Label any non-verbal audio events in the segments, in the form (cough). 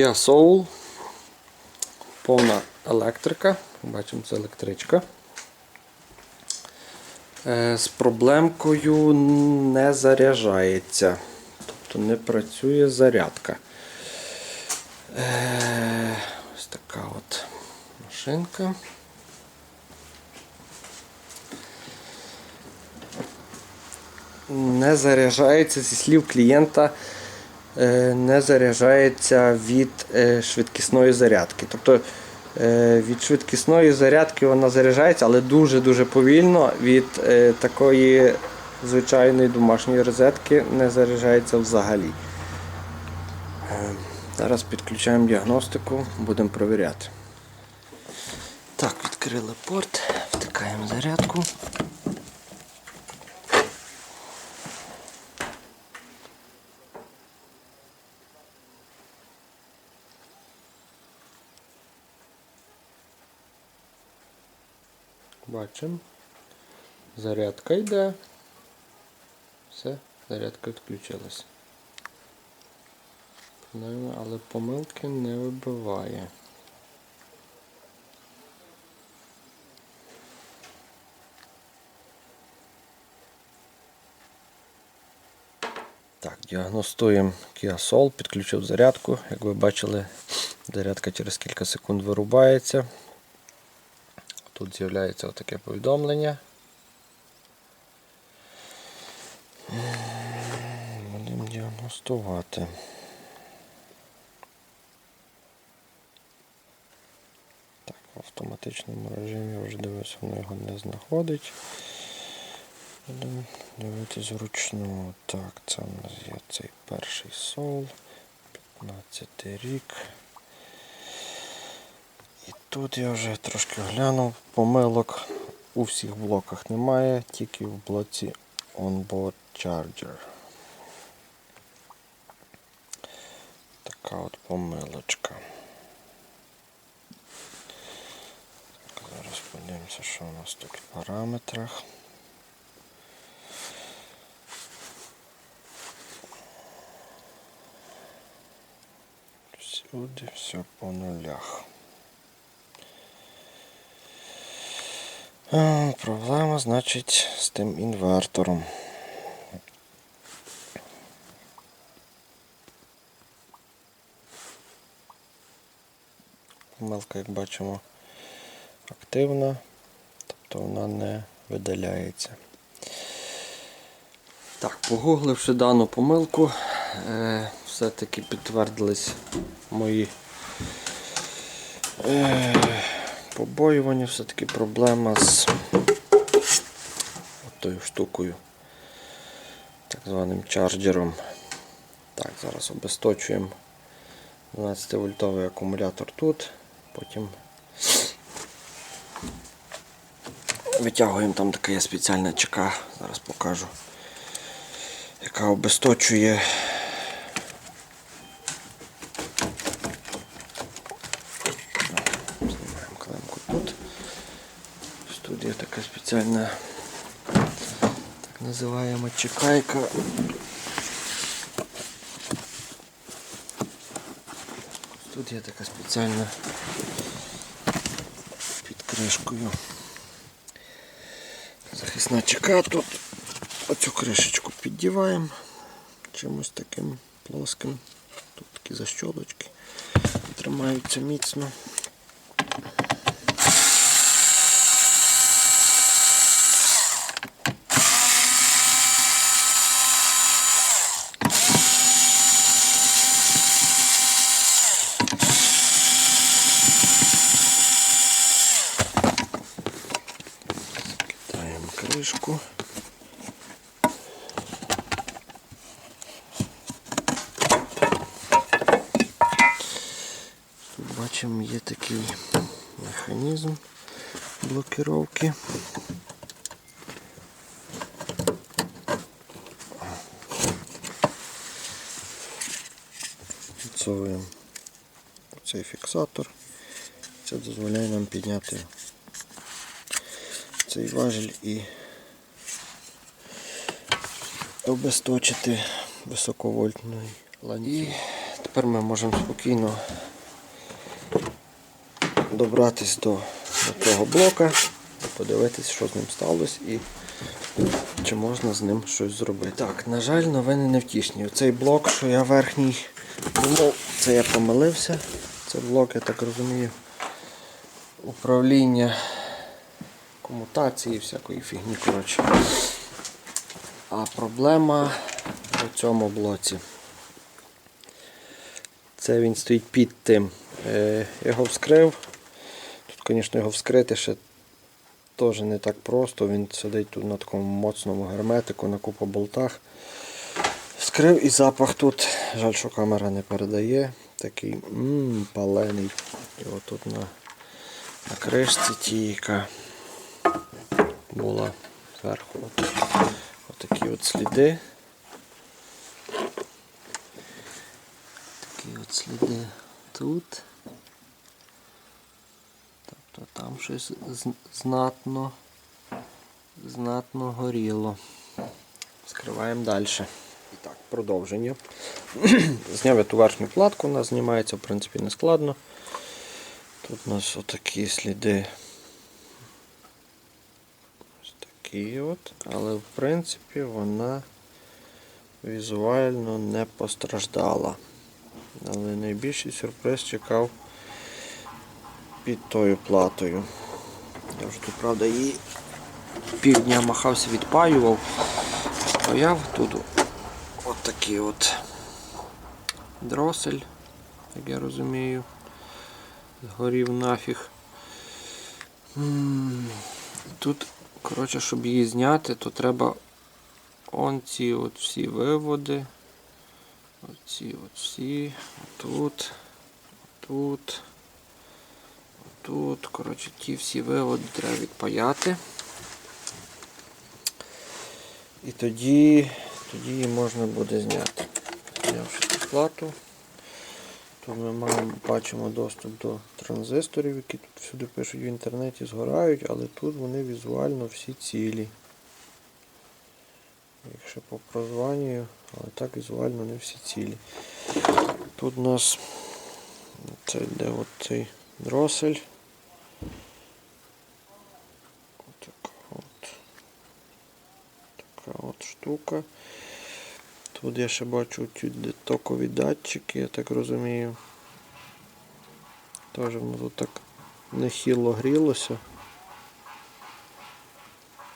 Kia Soul. Повна електрика. Бачимо, це електричка. Е, З проблемкою не заряджається. Тобто не працює зарядка. Е, Ось така от машинка. Не заряджається зі слів клієнта, не заряджається від е, швидкісної зарядки. Тобто е, від швидкісної зарядки вона заряджається, але дуже-дуже повільно. Від е, такої звичайної домашньої розетки не заряджається взагалі. Е, Зараз підключаємо діагностику, будемо провіряти. Так, відкрили порт, втикаємо зарядку. Бачимо. Зарядка йде. Все, зарядка відключилась. Але помилки не вибиває. Так, діагностуємо Kia Soul, підключив зарядку. Як ви бачили, зарядка через кілька секунд вирубається. Тут з'являється отаке повідомлення. Будемо діагностувати. Так, в автоматичному режимі вже дивився, воно його не знаходить. Будемо дивитись вручну. Так, це у нас є цей перший сол. 15 рік. І тут я вже трошки глянув, помилок у всіх блоках немає, тільки в блоці Onboard Charger. Така от помилочка. Зараз подивимося, що у нас тут в параметрах. Всюди все по нулях. Проблема, значить, з тим інвертором. Помилка, як бачимо, активна, тобто вона не видаляється. Так, погугливши дану помилку, е, все-таки підтвердились мої е, побоювання, все-таки проблема з тою штукою, так званим чарджером. Так, зараз обесточуємо 12 вольтовий акумулятор тут, потім витягуємо там така є спеціальна чека, зараз покажу, яка обесточує Знімаємо клемку тут. Ось Тут є така спеціальна так називаємо чекайка. Тут є така спеціальна під кришкою. Захисна чека тут оцю кришечку піддіваємо чимось таким плоским. Тут такі защолочки тримаються міцно. Бачимо є такий механізм блокировки. Відсовуємо цей фіксатор. Це дозволяє нам підняти цей важіль і обесточити високовольтний ланцюг. І Тепер ми можемо спокійно добратись до, до того блока, подивитись, що з ним сталося і чи можна з ним щось зробити. Так, на жаль, новини не втішні. Цей блок, що я верхній думав, це я помилився. Це блок, я так розумію, управління комутації, всякої фігні. коротше. А проблема у цьому блоці. Це він стоїть під тим. Е, Його вскрив. Звісно, його вскрити ще теж не так просто. Він сидить тут на такому моцному герметику, на купу болтах. Вскрив і запах тут. Жаль, що камера не передає. Такий м палений. І отут на, на кришці ті, яка була зверху. От, отакі от сліди. Такі от сліди тут. Там щось знатно, знатно горіло. Скриваємо далі. І так, продовження. (clears throat) Зняв я ту верхню платку, нас знімається, в принципі, не складно. Тут у нас отакі сліди. Ось такі от. Але в принципі вона візуально не постраждала. Але найбільший сюрприз чекав під тою платою. Я вже тут, правда, її півдня махався, відпаював. Стояв тут от такий от дросель, як я розумію. Згорів нафіг. Тут, коротше, щоб її зняти, то треба он ці от всі виводи. Оці от всі. Тут. Тут. Тут, коротше, ті всі виводи треба відпаяти. І тоді, тоді можна буде зняти. Знявши цю плату. Тут ми маємо, бачимо доступ до транзисторів, які тут всюди пишуть в інтернеті, згорають, але тут вони візуально всі цілі. Якщо по прозванню, але так візуально не всі цілі. Тут у нас це йде от цей дросель. Така от, така от штука. Тут я ще бачу ті токові датчики, я так розумію. Теж воно тут так нехило грілося.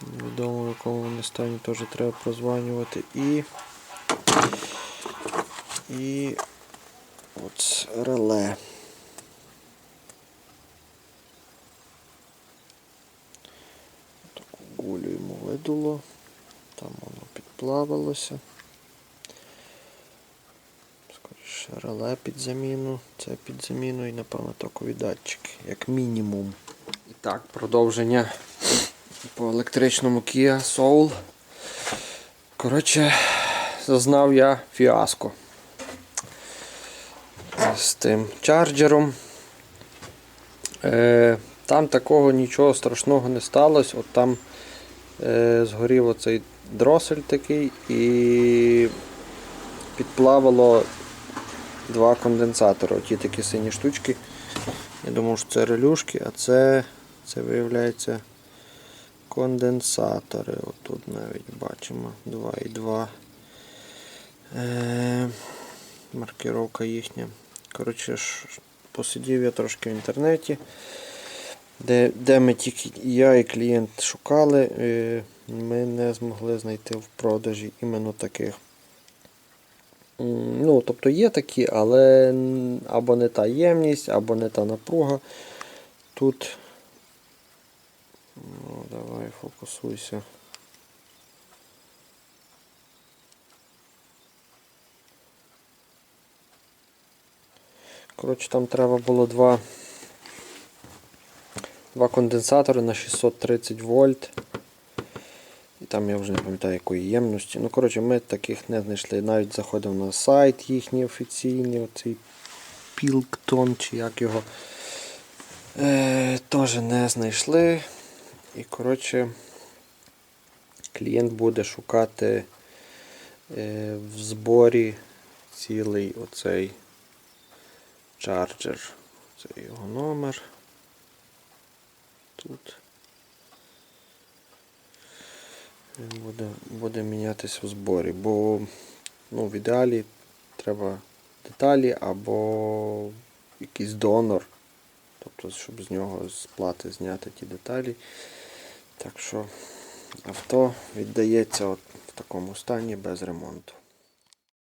Невідомо в якому вони стані теж треба прозванювати. І, і от реле. Таку гулю йому видуло. Там воно підплавилося. Скоріше реле під заміну. Це під заміну і напевно токові датчики, як мінімум. І так, продовження по електричному Kia Soul. Коротше, зазнав я фіаско з тим чарджером. Е, там такого нічого страшного не сталося. От там е, згорів оцей дросель такий і підплавало два конденсатори. Оті такі сині штучки. Я думав, що це релюшки, а це, це виявляється конденсатори. Отут навіть бачимо 2,2. Е, маркировка їхня. Коротше, посидів я трошки в інтернеті, де, де ми тільки я і клієнт шукали, е, ми не змогли знайти в продажі іменно таких. Ну, тобто є такі, але або не та ємність, або не та напруга. Тут. Ну, давай фокусуйся. Коротше, там треба було два, два конденсатори на 630 вольт. Там я вже не пам'ятаю якої ємності. Ну, коротше, ми таких не знайшли. Навіть заходив на сайт їхній офіційний, оцей Pilkton чи як його. Е, Теж не знайшли. І коротше, клієнт буде шукати е, в зборі цілий оцей Charger. Це його номер. Тут. Буде, буде мінятися в зборі, бо ну, в ідеалі треба деталі або якийсь донор. Тобто, щоб з нього з плати зняти ті деталі. Так що авто віддається от в такому стані без ремонту.